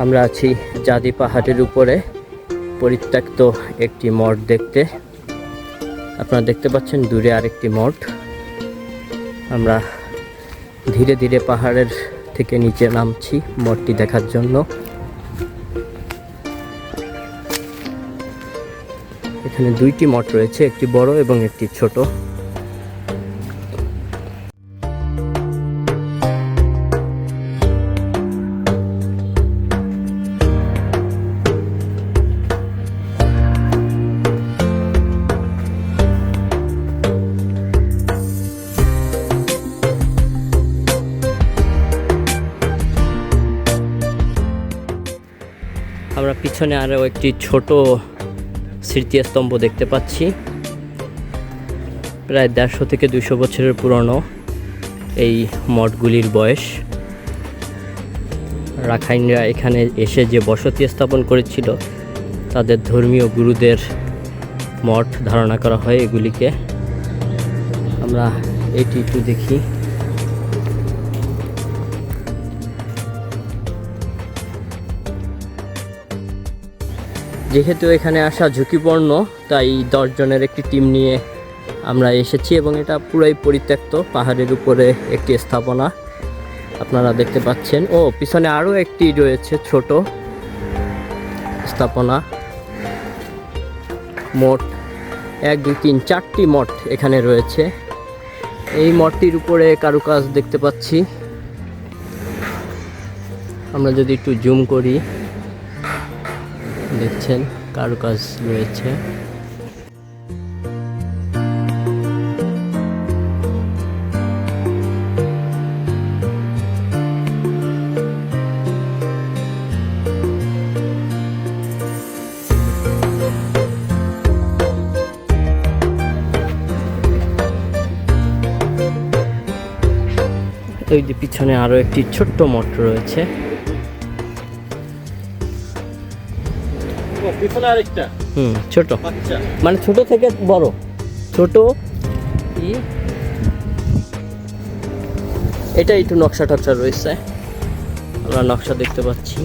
আমরা আছি জাদি পাহাড়ের উপরে, পরিত্যক্ত একটি মঠ দেখতে। আপনারা দেখতে পাচ্ছেন দূরে আরেকটি মঠ। আমরা ধীরে ধীরে পাহাড়ের থেকে নিচে নামছি মঠটি দেখার জন্য। এখানে দুইটি মঠ রয়েছে, একটি বড় এবং একটি ছোট। আমরা পিছনে আরও একটি ছোট স্মৃতিস্তম্ভ দেখতে পাচ্ছি। প্রায় দেড়শো থেকে দুশো বছরের পুরনো এই মঠগুলির বয়স। রাখাইনরা এখানে এসে যে বসতি স্থাপন করেছিল, তাদের ধর্মীয় গুরুদের মঠ ধারণা করা হয় এগুলিকে। আমরা এটি একটু দেখি। যেহেতু এখানে আসা ঝুঁকিপূর্ণ, তাই দশজনের একটি টিম নিয়ে আমরা এসেছি এবং এটা পুরাই পরিত্যক্ত, পাহাড়ের উপরে একটি স্থাপনা আপনারা দেখতে পাচ্ছেন। ও, পিছনে আরও একটি রয়েছে ছোট স্থাপনা। মোট এক, দুই, তিন, চারটি মঠ এখানে রয়েছে। এই মঠটির উপরে কারুকাজ দেখতে পাচ্ছি। আমরা যদি একটু জুম করি। দেখছেন কারুকাজ রয়েছে। ওই যে পিছনে আরও একটি ছোট্ট মঠ রয়েছে। পিছনে আরেকটা। হুম ছোট। আচ্ছা মানে ছোট থেকে বড়। ছোট এটা একটু নকশা টকশা রয়েছে। আমরা নকশা দেখতে পাচ্ছি।